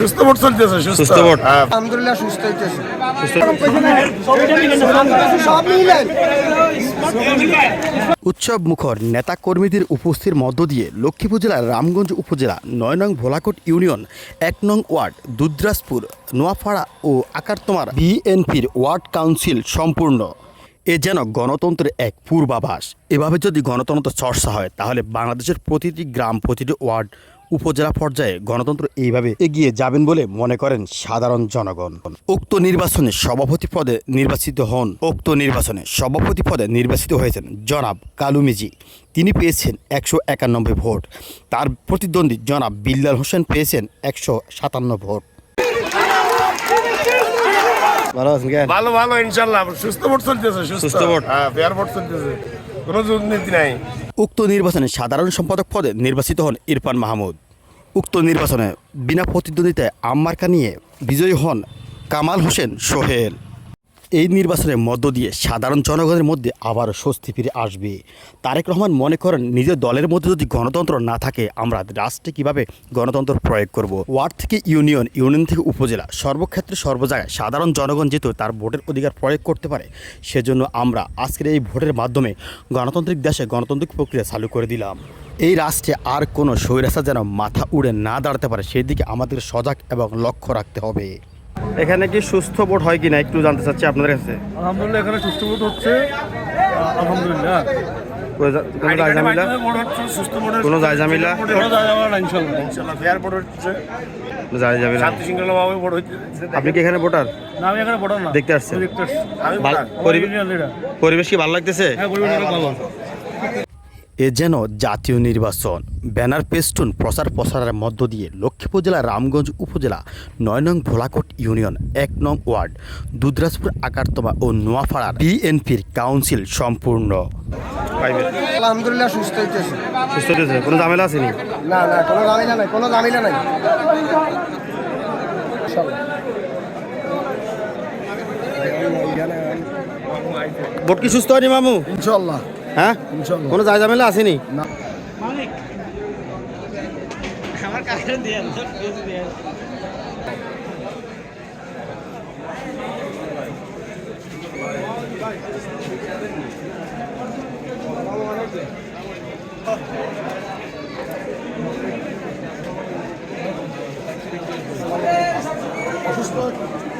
সুস্থ ভোট চলতেছে সুস্থ। সুস্থ ভোট। হ্যাঁ। আলহামদুলিল্লাহ সুস্থ হইতেছে। উৎসব মুখর নেতা কর্মীদের উপস্থিতির মধ্য দিয়ে লক্ষ্মীপুর জেলার রামগঞ্জ উপজেলা নয় নং ভোলাকোট ইউনিয়ন এক নং ওয়ার্ড দুদ্রাসপুর নোয়াপাড়া ও আকারতমার বিএনপির ওয়ার্ড কাউন্সিল সম্পূর্ণ। এ যেন গণতন্ত্রের এক পূর্বাভাস। এভাবে যদি গণতন্ত্র চর্চা হয় তাহলে বাংলাদেশের প্রতিটি গ্রাম প্রতিটি ওয়ার্ড উপজেলা পর্যায়ে গণতন্ত্র এইভাবে এগিয়ে যাবেন বলে মনে করেন সাধারণ জনগণ। উক্ত নির্বাচনে সভাপতি পদে নির্বাচিত হন। উক্ত নির্বাচনে সভাপতি পদে নির্বাচিত হয়েছেন জনাব কালু মিজি তিনি পেয়েছেন একশো একানব্বই ভোট। তার প্রতিদ্বন্দ্বী জনাব বিল্লাল হোসেন পেয়েছেন একশো সাতান্ন ভোট। ভালো আছেন ভালো ভালো ইনশাল্লাহ। সুস্থ ভোট চলতেছে সুস্থ। সুস্থ ভোট। হ্যাঁ ফেয়ার ভোট চলতেছে। কোনো দুর্নীতি নাই। উক্ত নির্বাচনে সাধারণ সম্পাদক পদে নির্বাচিত হন ইরফান মাহমুদ। উক্ত নির্বাচনে বিনা প্রতিদ্বন্দ্বিতায় আম্মার্কা নিয়ে বিজয়ী হন কামাল হোসেন সোহেল। এই নির্বাচনের মধ্য দিয়ে সাধারণ জনগণের মধ্যে আবারও স্বস্তি ফিরে আসবে। তারেক রহমান মনে করেন নিজের দলের মধ্যে যদি গণতন্ত্র না থাকে, আমরা রাষ্ট্রে কীভাবে গণতন্ত্র প্রয়োগ করব? ওয়ার্ড থেকে ইউনিয়ন ইউনিয়ন থেকে উপজেলা, সর্বক্ষেত্রে সর্ব জায়গায় সাধারণ জনগণ যেহেতু তার ভোটের অধিকার প্রয়োগ করতে পারে, সেজন্য আমরা আজকের এই ভোটের মাধ্যমে গণতান্ত্রিক দেশে গণতান্ত্রিক প্রক্রিয়া চালু করে দিলাম। এই রাষ্ট্রে আর কোনো স্বৈরাচার যেন মাথা উড়ে না দাঁড়াতে পারে সেই দিকে আমাদের সজাগ এবং লক্ষ্য রাখতে হবে। এখানে কি সুস্থ ভোট হয় কিনা একটু জানতে চাচ্ছি আপনাদের কাছে। আলহামদুলিল্লাহ এখানে সুস্থ ভোট হচ্ছে। আলহামদুলিল্লাহ। কোনো জায়জামিলা কোনো জায়জামিলা জায়জামিলা আপনি কি এখানে ভোটার? দেখতে আসছেন? পরিবেশ কি ভালো লাগতেছে হ্যাঁ পরিবেশ অনেক ভালো এ যেন জাতীয় নির্বাচন। ব্যানার পেস্টুন প্রচার প্রসারের মধ্য দিয়ে লক্ষ্মীপুর জেলার রামগঞ্জ উপজেলা নয় নং ভোলাকোট ইউনিয়ন এক নং ওয়ার্ড দুধরাজপুর আকারতমা ও নোয়াপাড়ার বিএনপির কাউন্সিল সম্পূর্ণ। আলহামদুলিল্লাহ সুস্থ হইতেছে। সুস্থ হতেছে কোনো ঝামেলা আসেনি না? না কোনো ঝামেলা নাই কোনো ঝামেলা নাই। ভোট কি সুস্থ হয়নি মামু? ইনশাল্লাহ হ্যাঁ? কোনো জায়জামিলা আসেনি? আল্লাহর